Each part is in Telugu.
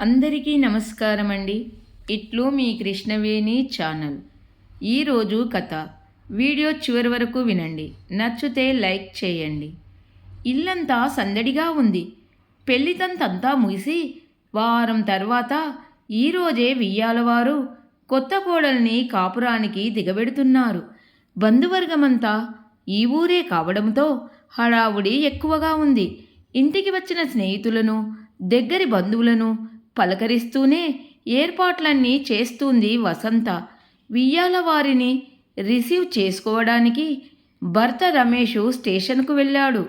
అందరికీ నమస్కారం అండి ఇట్లు మీ కృష్ణవేణి ఛానల్. ఈరోజు కథ. వీడియో చివరి వరకు వినండి. నచ్చితే లైక్ చేయండి. ఇల్లంతా సందడిగా ఉంది. పెళ్ళితంతంతా ముగిసి వారం తర్వాత ఈరోజే వియ్యాలవారు కొత్త కోడల్ని కాపురానికి దిగబెడుతున్నారు. బంధువర్గమంతా ఈ ఊరే కావడంతో హడావుడి ఎక్కువగా ఉంది. ఇంటికి వచ్చిన స్నేహితులను దగ్గరి బంధువులను పలకరిస్తూనే ఏర్పాట్లన్నీ చేస్తుంది వసంత. వియ్యాల వారిని రిసీవ్ చేసుకోవడానికి భర్త రమేషు స్టేషన్కు వెళ్ళాడు.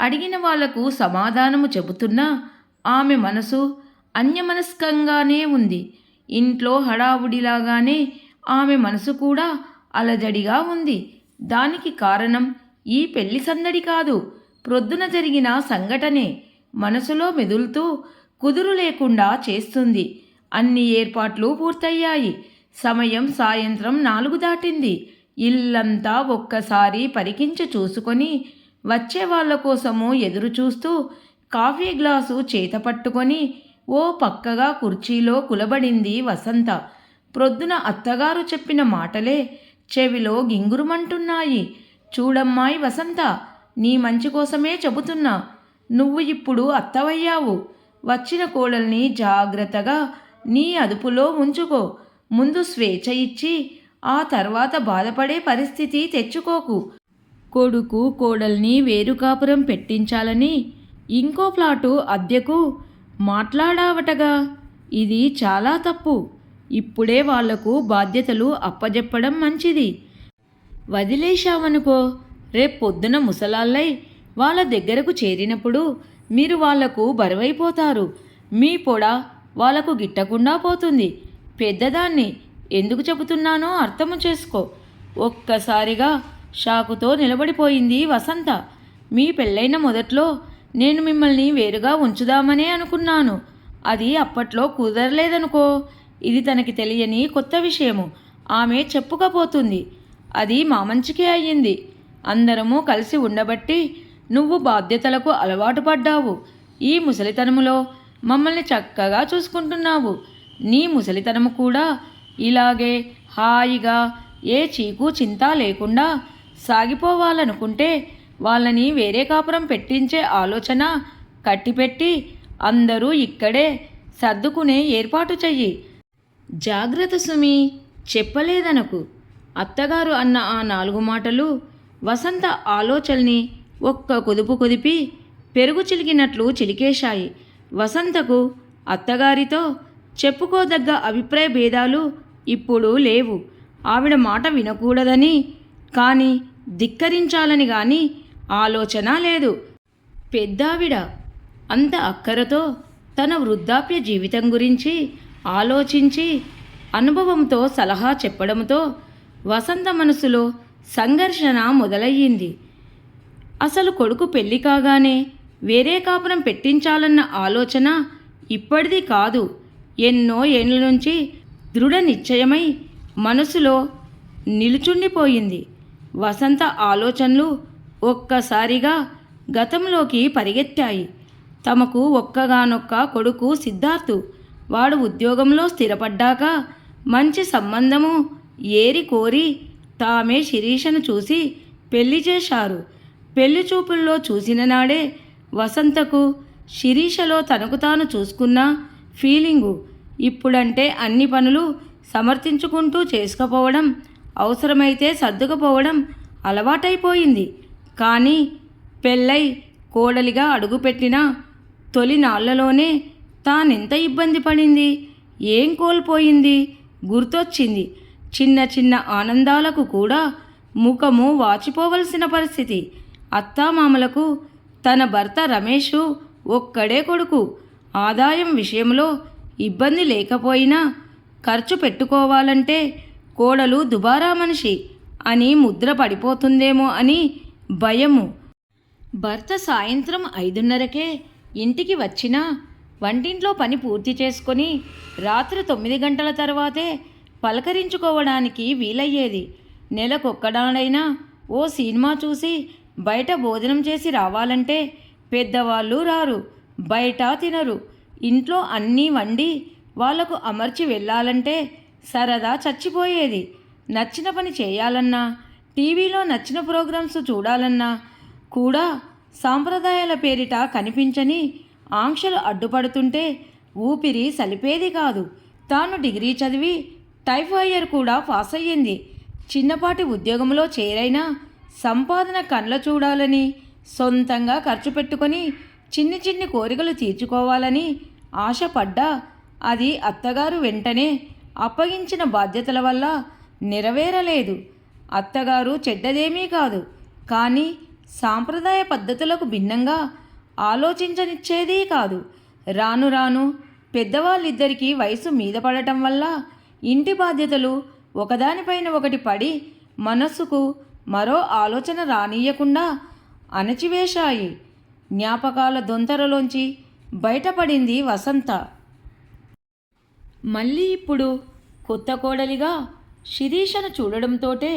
అడిగిన వాళ్ళకు సమాధానము చెబుతున్నా ఆమె మనసు అన్యమనస్కంగానే ఉంది. ఇంట్లో హడావుడిలాగానే ఆమె మనసు కూడా అలజడిగా ఉంది. దానికి కారణం ఈ పెళ్ళి సందడి కాదు. ప్రొద్దున జరిగిన సంఘటనే. మనసులో మెదులుతూ కుదురు లేకుండా చేస్తుంది. అన్ని ఏర్పాట్లు పూర్తయ్యాయి. సమయం సాయంత్రం నాలుగు దాటింది. ఇల్లంతా ఒక్కసారి పరికించి చూసుకొని వచ్చే వాళ్ళ కోసము ఎదురు చూస్తూ కాఫీ గ్లాసు చేత పట్టుకొని ఓ పక్కగా కుర్చీలో కులబడింది వసంత. ప్రొద్దున అత్తగారు చెప్పిన మాటలే చెవిలో గింగురుమంటున్నాయి. చూడమ్మాయి వసంత నీ మంచి కోసమే చెబుతున్నా. నువ్వు ఇప్పుడు అత్తవయ్యావు. వచ్చిన కోడల్ని జాగ్రత్తగా నీ అదుపులో ఉంచుకో. ముందు స్వేచ్ఛ ఇచ్చి ఆ తర్వాత బాధపడే పరిస్థితి తెచ్చుకోకు. కొడుకు కోడల్ని వేరు కాపురం పెట్టించాలని ఇంకో ప్లాటు అద్దెకు మాట్లాడావటగా. ఇది చాలా తప్పు. ఇప్పుడే వాళ్ళకు బాధ్యతలు అప్పజెప్పడం మంచిది. వదిలేశావనుకో రేపు పొద్దున ముసలాళ్ళై వాళ్ళ దగ్గరకు చేరినప్పుడు మీరు వాళ్ళకు బరువైపోతారు. మీ పొడ వాళ్ళకు గిట్టకుండా పోతుంది. పెద్దదాన్ని ఎందుకు చెబుతున్నానో అర్థము చేసుకో. ఒక్కసారిగా షాకుతో నిలబడిపోయింది వసంత. మీ పెళ్ళైన మొదట్లో నేను మిమ్మల్ని వేరుగా ఉంచుదామనే అనుకున్నాను. అది అప్పట్లో కుదరలేదనుకో. ఇది తనకి తెలియని కొత్త విషయము. ఆమె చెప్పుకపోతుంది. అది మా మంచికే అయ్యింది. అందరము కలిసి ఉండబట్టి నువ్వు బాధ్యతలకు అలవాటు పడ్డావు. ఈ ముసలితనములో మమ్మల్ని చక్కగా చూసుకుంటున్నావు. నీ ముసలితనము కూడా ఇలాగే హాయిగా ఏ చీకు చింత లేకుండా సాగిపోవాలనుకుంటే వాళ్ళని వేరే కాపురం పెట్టించే ఆలోచన కట్టిపెట్టి అందరూ ఇక్కడే సర్దుకునే ఏర్పాటు చెయ్యి. జాగ్రత్త సుమి చెప్పలేదనకు. అత్తగారు అన్న ఆ నాలుగు మాటలు వసంత ఆలోచనని ఒక్క కుదుపు కుదిపి పెరుగు చిలికినట్లు చిలికేశాయి. వసంతకు అత్తగారితో చెప్పుకోదగ్గ అభిప్రాయ భేదాలు ఇప్పుడు లేవు. ఆవిడ మాట వినకూడదని కానీ ధిక్కరించాలని కానీ ఆలోచన లేదు. పెద్దావిడ అంత అక్కరతో తన వృద్ధాప్య జీవితం గురించి ఆలోచించి అనుభవంతో సలహా చెప్పడంతో వసంత మనసులో సంఘర్షణ మొదలయ్యింది. అసలు కొడుకు పెళ్ళి కాగానే వేరే కాపురం పెట్టించాలన్న ఆలోచన ఇప్పటిది కాదు. ఎన్నో ఏళ్ళ నుంచి దృఢ నిశ్చయమై మనసులో నిలుచుండిపోయింది. వసంత ఆలోచనలు ఒక్కసారిగా గతంలోకి పరిగెత్తాయి. తమకు ఒక్కగానొక్క కొడుకు సిద్ధార్థు. వాడు ఉద్యోగంలో స్థిరపడ్డాక మంచి సంబంధము ఏరి కోరి తామే శిరీషను చూసి పెళ్ళి చేశారు. పెళ్ళి చూపుల్లో చూసిన నాడే వసంతకు శిరీషలో తనకు తాను చూసుకున్న ఫీలింగు. ఇప్పుడంటే అన్ని పనులు సమర్థించుకుంటూ చేసుకపోవడం అవసరమైతే సర్దుకుపోవడం అలవాటైపోయింది. కానీ పెళ్ళై కోడలిగా అడుగుపెట్టిన తొలి నాళ్ళలోనే తానెంత ఇబ్బంది పడింది? ఏం కోల్పోయింది? గుర్తొచ్చింది. చిన్న చిన్న ఆనందాలకు కూడా ముఖము వాచిపోవలసిన పరిస్థితి. అత్తామామలకు తన భర్త రమేషు ఒక్కడే కొడుకు. ఆదాయం విషయంలో ఇబ్బంది లేకపోయినా ఖర్చు పెట్టుకోవాలంటే కోడలు దుబారా మనిషి అని ముద్ర పడిపోతుందేమో అని భయము. భర్త సాయంత్రం ఐదున్నరకే ఇంటికి వచ్చినా వంటింట్లో పని పూర్తి చేసుకొని రాత్రి తొమ్మిది గంటల తర్వాతే పలకరించుకోవడానికి వీలయ్యేది. నెలకొక్కడానైనా ఓ సినిమా చూసి బయట భోజనం చేసి రావాలంటే పెద్దవాళ్ళు రారు బయట తినరు. ఇంట్లో అన్నీ వండి వాళ్ళకు అమర్చి వెళ్ళాలంటే సరదా చచ్చిపోయేది. నచ్చిన పని చేయాలన్నా టీవీలో నచ్చిన ప్రోగ్రామ్స్ చూడాలన్నా కూడా సాంప్రదాయాల పేరిట కనిపించని ఆంక్షలు అడ్డుపడుతుంటే ఊపిరి సలిపేది కాదు. తాను డిగ్రీ చదివి టైఫాయర్ కూడా పాస్ అయ్యింది చిన్నపాటి ఉద్యోగంలో చేరైనా సంపాదన కళ్ళ చూడాలని సొంతంగా ఖర్చు పెట్టుకొని చిన్ని చిన్ని కోరికలు తీర్చుకోవాలని ఆశపడ్డా అది అత్తగారు వెంటనే అప్పగించిన బాధ్యతల వల్ల నెరవేరలేదు. అత్తగారు చెడ్డదేమీ కాదు కానీ సాంప్రదాయ పద్ధతులకు భిన్నంగా ఆలోచించనిచ్చేదీ కాదు. రాను రాను పెద్దవాళ్ళిద్దరికీ వయసు మీద పడటం వల్ల ఇంటి బాధ్యతలు ఒకదానిపైన ఒకటి పడి మనస్సుకు మరో ఆలోచన రానియకుండా అణచివేశాయి. జ్ఞాపకాల దొంతరలోంచి బయటపడింది వసంత. మళ్ళీ ఇప్పుడు కొత్త కోడలిగా శిరీషను చూడడంతోటే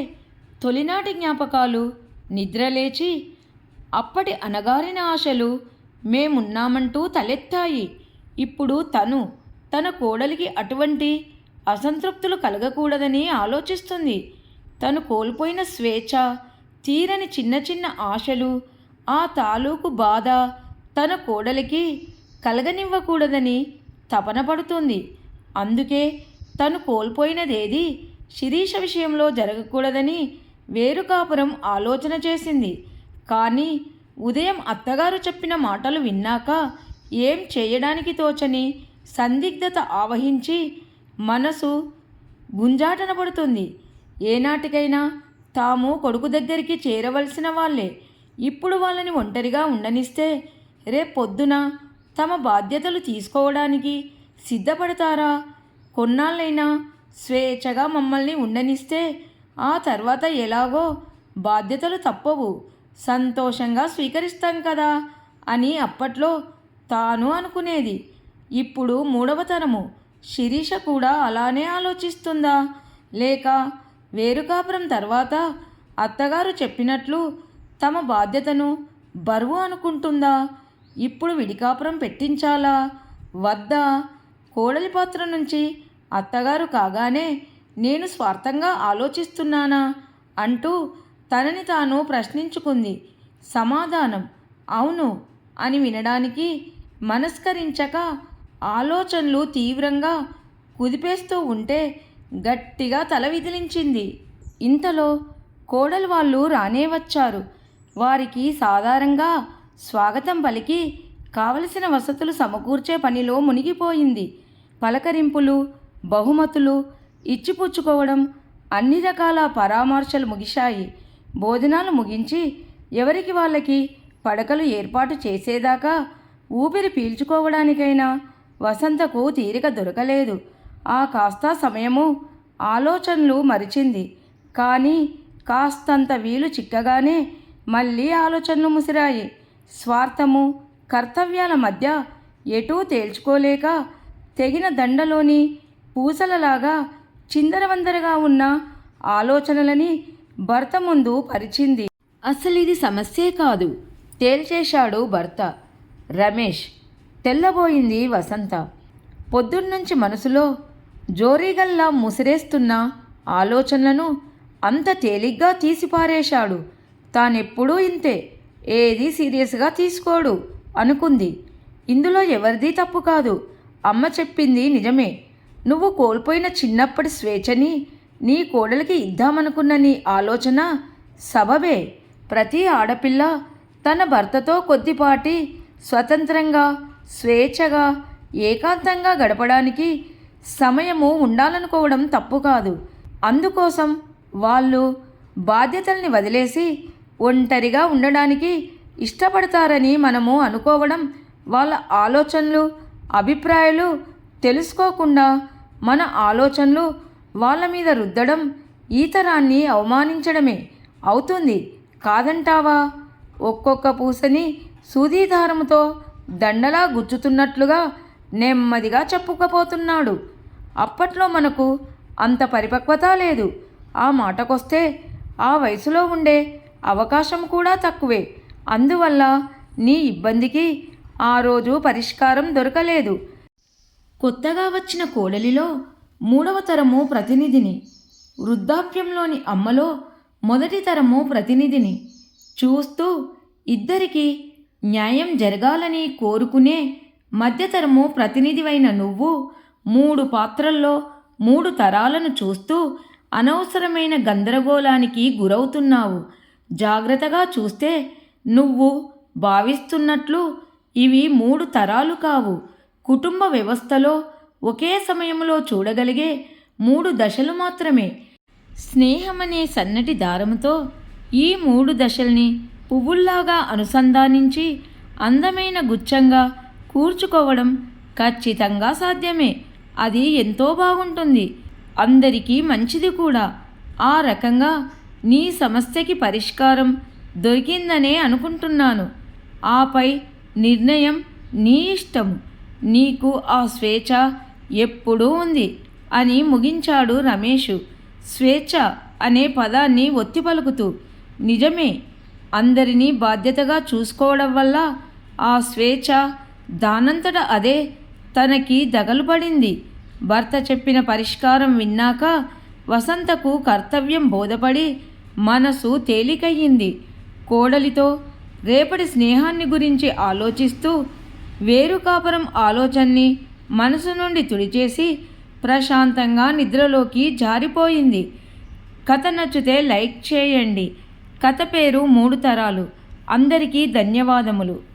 తొలినాటి జ్ఞాపకాలు నిద్రలేచి అప్పటి అనగారిన ఆశలు మేమున్నామంటూ తలెత్తాయి. ఇప్పుడు తను తన కోడలికి అటువంటి అసంతృప్తులు కలగకూడదని ఆలోచిస్తుంది. తను కోల్పోయిన స్వేచ్ఛ తీరని చిన్న చిన్న ఆశలు ఆ తాలూకు బాధ తన కోడలికి కలగనివ్వకూడదని తపన పడుతుంది. అందుకే తను కోల్పోయినదేది శిరీష విషయంలో జరగకూడదని వేరుకాపురం ఆలోచన చేసింది. కానీ ఉదయం అత్తగారు చెప్పిన మాటలు విన్నాక ఏం చేయడానికి తోచని సందిగ్ధత ఆవహించి మనసు గుంజాటన పడుతుంది. ఏనాటికైనా తాము కొడుకు దగ్గరికి చేరవలసిన వాళ్ళే. ఇప్పుడు వాళ్ళని ఒంటరిగా ఉండనిస్తే రేపొద్దున తమ బాధ్యతలు తీసుకోవడానికి సిద్ధపడతారా? కొన్నాళ్ళైనా స్వేచ్ఛగా మమ్మల్ని ఉండనిస్తే ఆ తర్వాత ఎలాగో బాధ్యతలు తప్పవు. సంతోషంగా స్వీకరిస్తాం కదా అని అప్పట్లో తాను అనుకునేది. ఇప్పుడు మూడవ తరము. శిరీష కూడా అలానే ఆలోచిస్తుందా? లేక వేరుకాపురం తర్వాత అత్తగారు చెప్పినట్లు తమ బాధ్యతను బరువు అనుకుంటుందా? ఇప్పుడు విడికాపురం పెట్టించాలా? వద్దా? కోడలి పాత్ర నుంచి అత్తగారు కాగానే నేను స్వార్థంగా ఆలోచిస్తున్నానా? అంటూ తనని తాను ప్రశ్నించుకుంది. సమాధానం అవును అని వినడానికి మనస్కరించక ఆలోచనలు తీవ్రంగా కుదిపేస్తూ ఉంటే గట్టిగా తల విదిలించింది. ఇంతలో కోడలు వాళ్ళు రానే వచ్చారు. వారికి సాధారణంగా స్వాగతం పలికి కావలసిన వసతులు సమకూర్చే పనిలో మునిగిపోయింది. పలకరింపులు బహుమతులు ఇచ్చిపుచ్చుకోవడం అన్ని రకాల పరామర్శలు ముగిశాయి. భోజనాలు ముగించి ఎవరికి వాళ్ళకి పడకలు ఏర్పాటు చేసేదాకా ఊపిరి పీల్చుకోవడానికైనా వసంతకు తీరిక దొరకలేదు. ఆ కాస్త సమయము ఆలోచనలు మరిచింది. కానీ కాస్తంత వీలు చిక్కగానే మళ్ళీ ఆలోచనలు ముసిరాయి. స్వార్థము కర్తవ్యాల మధ్య ఎటూ తేల్చుకోలేక తెగిన దండలోని పూసలలాగా చిందరవందరగా ఉన్న ఆలోచనలని భర్త ముందు పరిచింది. అసలు ఇది సమస్యే కాదు. తేల్చేశాడు భర్త. రమేష్ తెల్లబోయింది వసంత. పొద్దున్నుంచి మనసులో జోరీగల్లా ముసిరేస్తున్న ఆలోచనలను అంత తేలిగ్గా తీసిపారేశాడు. తానెప్పుడూ ఇంతే ఏది సీరియస్గా తీసుకోడు అనుకుంది. ఇందులో ఎవరిది తప్పు కాదు. అమ్మ చెప్పింది నిజమే. నువ్వు కోల్పోయిన చిన్నప్పటి స్వేచ్ఛని నీ కోడలికి ఇద్దామనుకున్న నీ ఆలోచన సబబే. ప్రతి ఆడపిల్ల తన భర్తతో కొద్దిపాటి స్వతంత్రంగా స్వేచ్ఛగా ఏకాంతంగా గడపడానికి సమయము ఉండాలనుకోవడం తప్పు కాదు. అందుకోసం వాళ్ళు బాధ్యతల్ని వదిలేసి ఒంటరిగా ఉండడానికి ఇష్టపడతారని మనము అనుకోవడం వాళ్ళ ఆలోచనలు అభిప్రాయాలు తెలుసుకోకుండా మన ఆలోచనలు వాళ్ళ మీద రుద్దడం ఈ తరాన్ని అవమానించడమే అవుతుంది కాదంటావా? ఒక్కొక్క పూసని సూదీధారముతో దండలా గుచ్చుతున్నట్లుగా నెమ్మదిగా చెప్పుకపోతున్నాడు. అప్పట్లో మనకు అంత పరిపక్వత లేదు. ఆ మాటకొస్తే ఆ వయసులో ఉండే అవకాశం కూడా తక్కువే. అందువల్ల నీ ఇబ్బందికి ఆ రోజు పరిష్కారం దొరకలేదు. కొత్తగా వచ్చిన కోడలిలో మూడవ తరము ప్రతినిధిని వృద్ధాప్యంలోని అమ్మలో మొదటి తరము ప్రతినిధిని చూస్తూ ఇద్దరికి న్యాయం జరగాలని కోరుకునే మధ్యతరము ప్రతినిధివైన నువ్వు మూడు పాత్రల్లో మూడు తరాలను చూస్తూ అనవసరమైన గందరగోళానికి గురవుతున్నావు. జాగ్రత్తగా చూస్తే నువ్వు భావిస్తున్నట్లు ఇవి మూడు తరాలు కావు. కుటుంబ వ్యవస్థలో ఒకే సమయంలో చూడగలిగే మూడు దశలు మాత్రమే. స్నేహమనే సన్నటి దారముతో ఈ మూడు దశల్ని పువ్వుల్లాగా అనుసంధానించి అందమైన గుచ్చంగా కూర్చుకోవడం ఖచ్చితంగా సాధ్యమే. అది ఎంతో బాగుంటుంది. అందరికీ మంచిది కూడా. ఆ రకంగా నీ సమస్యకి పరిష్కారం దొరికిందనే అనుకుంటున్నాను. ఆపై నిర్ణయం నీ ఇష్టం నీకు ఆ స్వేచ్ఛ ఎప్పుడూ ఉంది అని ముగించాడు రమేషు. స్వేచ్ఛ అనే పదాన్ని ఒత్తి పలుకుతూ నిజమే అందరినీ బాధ్యతగా చూసుకోవడం వల్ల ఆ స్వేచ్ఛ దానంతట అదే తనకి దగలుపడింది భర్త చెప్పిన పరిష్కారం విన్నాక వసంతకు కర్తవ్యం బోధపడి మనసు తేలికయ్యింది. కోడలితో రేపటి స్నేహాన్ని గురించి ఆలోచిస్తూ వేరు కాపురం ఆలోచనని మనసు నుండి తుడిచేసి ప్రశాంతంగా నిద్రలోకి జారిపోయింది. కథ నచ్చితే లైక్ చేయండి. కథ పేరు మూడు తరాలు. అందరికీ ధన్యవాదములు.